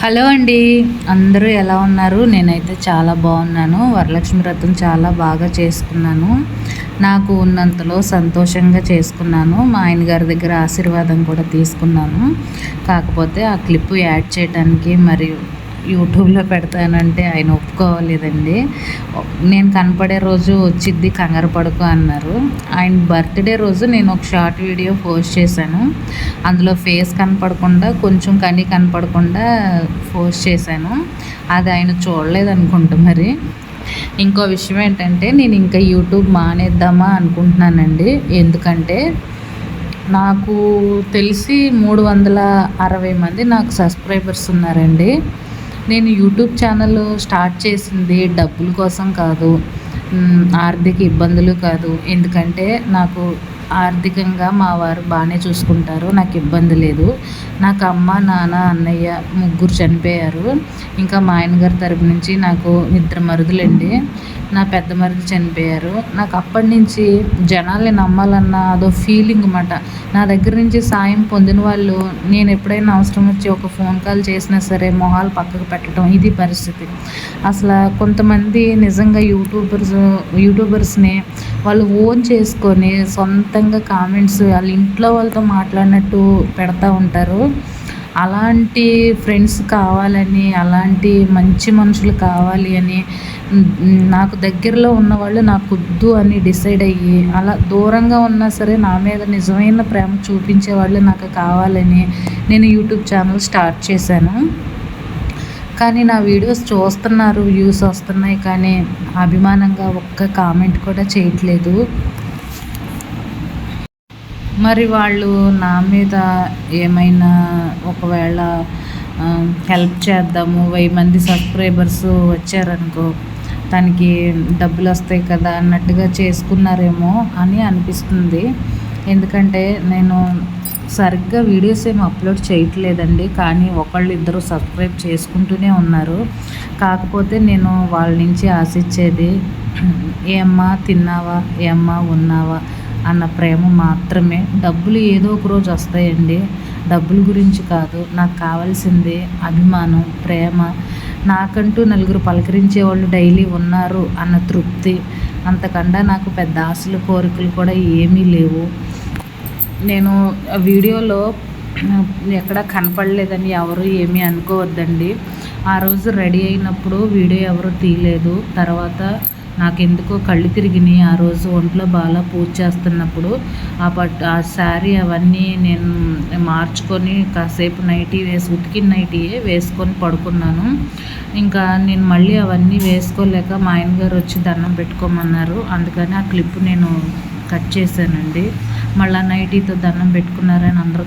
Hello అండి. అందరూ ఎలా ఉన్నారు? నేనైతే చాలా బాగున్నాను. వరలక్ష్మి వ్రతం చాలా బాగా చేసుకున్నాను. నాకు ఉన్నంతలో సంతోషంగా చేసుకున్నాను. మా ఆయన గారి దగ్గర ఆశీర్వాదం కూడా తీసుకున్నాను. కాకపోతే ఆ క్లిప్ యాడ్ చేయడానికి మరియు యూట్యూబ్లో పెడతానంటే ఆయన ఒప్పుకోలేదండి నేను కనపడే రోజు వచ్చిద్ది కంగారు పడుకో అన్నారు. ఆయన బర్త్డే రోజు నేను ఒక షార్ట్ వీడియో పోస్ట్ చేశాను. అందులో ఫేస్ కనపడకుండా కొంచెం కని కనపడకుండా పోస్ట్ చేశాను. అది ఆయన చూడలేదు అనుకుంటా మరి. ఇంకో విషయం ఏంటంటే నేను ఇంకా యూట్యూబ్ మానేద్దామా అనుకుంటున్నానండి. ఎందుకంటే నాకు తెలిసి మూడు వందల అరవై మంది నాకు సబ్స్క్రైబర్స్ ఉన్నారండి. నేను యూట్యూబ్ ఛానల్ స్టార్ట్ చేసింది డబ్బుల కోసం కాదు ఆర్థిక ఇబ్బందులు కాదు. ఎందుకంటే నాకు ఆర్థికంగా మా వారు బాగానే చూసుకుంటారు. నాకు ఇబ్బంది లేదు. నాకు అమ్మ నాన్న అన్నయ్య ముగ్గురు చనిపోయారు. ఇంకా మా ఆయనగారి తరపు నుంచి నాకు ఇద్దరు మరుదులండి. నా పెద్ద మరిది చనిపోయారు. నాకు అప్పటి నుంచి జనాల్ని నమ్మాలన్న అదో ఫీలింగ్ అన్నమాట. నా దగ్గర నుంచి సాయం పొందిన వాళ్ళు నేను ఎప్పుడైనా అవసరం వచ్చి ఒక ఫోన్ కాల్ చేసినా సరే మొహాలు పక్కకు పెట్టడం ఇది పరిస్థితి. అసలు కొంతమంది నిజంగా యూట్యూబర్స్ యూట్యూబర్స్ని వాళ్ళు ఓన్ చేసుకొని సొంతంగా కామెంట్స్ వాళ్ళ ఇంట్లో వాళ్ళతో మాట్లాడినట్టు పెడతా ఉంటారు. అలాంటి ఫ్రెండ్స్ కావాలని అలాంటి మంచి మనుషులు కావాలి అని నాకు దగ్గరలో ఉన్నవాళ్ళు నాకు వద్దు అని డిసైడ్ అయ్యి అలా దూరంగా ఉన్నా సరే నా మీద నిజమైన ప్రేమ చూపించే వాళ్ళు నాకు కావాలని నేను యూట్యూబ్ ఛానల్ స్టార్ట్ చేశాను. కానీ నా వీడియోస్ చూస్తున్నారు వ్యూస్ వస్తున్నాయి కానీ అభిమానంగా ఒక్క కామెంట్ కూడా చేయట్లేదు. మరి వాళ్ళు నా మీద ఏమైనా ఒకవేళ హెల్ప్ చేద్దాము వెయ్యి మంది సబ్స్క్రైబర్స్ వచ్చారనుకో తనకి డబ్బులు వస్తాయి కదా అన్నట్టుగా చేసుకున్నారేమో అని అనిపిస్తుంది. ఎందుకంటే నేను సరిగ్గా వీడియోస్ ఏమి అప్లోడ్ చేయట్లేదండి. కానీ ఒకళ్ళు ఇద్దరు సబ్స్క్రైబ్ చేసుకుంటూనే ఉన్నారు. కాకపోతే నేను వాళ్ళ నుంచి ఆశించేది ఏమ్మా తిన్నావా? ఏమ్మా ఉన్నావా? అన్న ప్రేమ మాత్రమే. డబ్బులు ఏదో ఒక రోజు వస్తాయండి. డబ్బుల గురించి కాదు నాకు కావాల్సింది అభిమానం ప్రేమ. నాకంటూ నలుగురు పలకరించే వాళ్ళు డైలీ ఉన్నారు అన్న తృప్తి. అంతకన్నా నాకు పెద్ద ఆశలు కోరికలు కూడా ఏమీ లేవు. నేను వీడియోలో ఎక్కడ కనపడలేదని ఎవరు ఏమీ అనుకోవద్దండి. ఆ రోజు రెడీ అయినప్పుడు వీడియో ఎవరు తీయలేదు. తర్వాత నాకు ఎందుకో కళ్ళు తిరిగినాయి ఆ రోజు ఒంట్లో బాగా పూజ చేస్తున్నప్పుడు. ఆ పట్ ఆ శారీ అవన్నీ నేను మార్చుకొని కాసేపు నైటీ వేసి ఉతికిన నైటీయే వేసుకొని పడుకున్నాను. ఇంకా నేను మళ్ళీ అవన్నీ వేసుకోలేక మా ఆయన గారు వచ్చి దండం పెట్టుకోమన్నారు. అందుకని ఆ క్లిప్ నేను కట్ చేశానండి. మళ్ళీ నైటీతో దండం పెట్టుకున్నారని అందరూ